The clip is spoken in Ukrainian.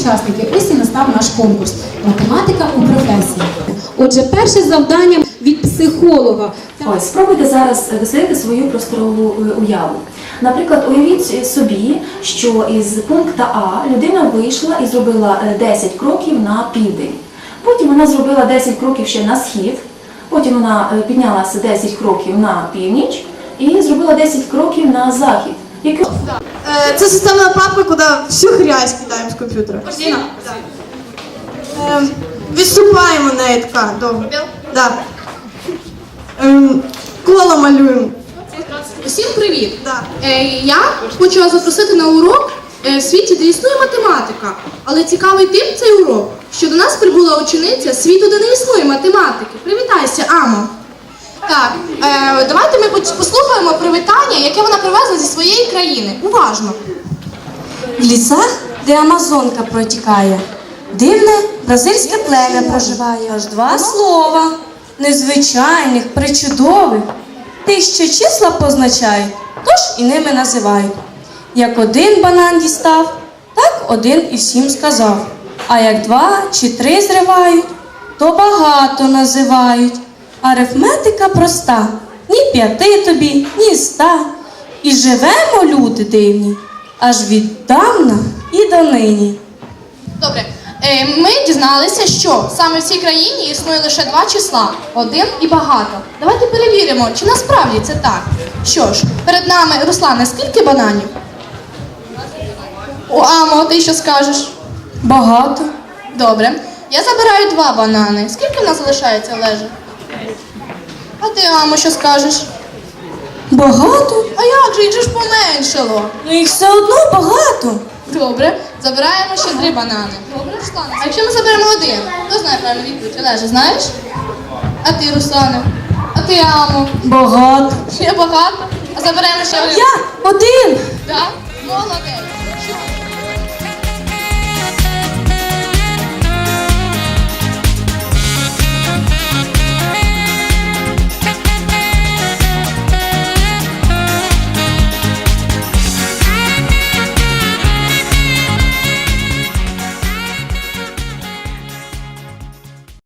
учасники, ось і настав наш конкурс Математика у професії. Отже, перше завдання від психолога. Ось, спробуйте зараз е, дослідити свою просторову е, уяву. Наприклад, уявіть собі, що із пункту А людина вийшла і зробила е, 10 кроків на південь. Потім вона зробила 10 кроків ще на схід, потім вона е, піднялася 10 кроків на північ і зробила 10 кроків на захід. Яке- Э, Это системная папка, куда всю грязь кидаем с компьютера. Картина? Да. Эм, відступаємо на ітка. Добре. Да. Ем, коло малюємо. Усім привіт! Да. Е, я хочу вас запросити на урок е, в світі, де існує математика. Але цікавий тим цей урок, що до нас прибула учениця світу, де не існує математики. Привітайся, Амо! Так, е, давайте ми послухаємо привітання, яке вона привезла зі своєї країни. Уважно. В лісах, де Амазонка протікає, дивне бразильське плем'я проживає. Аж два слова незвичайних, причудових, тих, що числа позначають, тож і ними називають. Як один банан дістав, так один і всім сказав. А як два чи три зривають, то багато називають. Арифметика проста, ні п'яти тобі, ні ста. І живемо люди дивні, аж віддавна і донині. Добре, е, ми дізналися, що саме в цій країні існує лише два числа один і багато. Давайте перевіримо, чи насправді це так. Що ж, перед нами, Руслане, скільки бананів? О, Амо, ти що скажеш? Багато. Добре. Я забираю два банани. Скільки в нас залишається лежа? А ти, Амо, що скажеш? Багато? А як же їх же ж поменшало? Ну їх все одно багато. Добре, забираємо ще три банани. Добре, Руслане. А якщо ми заберемо один, хто знає правильну відповідь? Олеже, знаєш? А ти, Руслане? А ти, Амо? Багато. Ще багато. А заберемо ще один. Я один. Так? Молодець.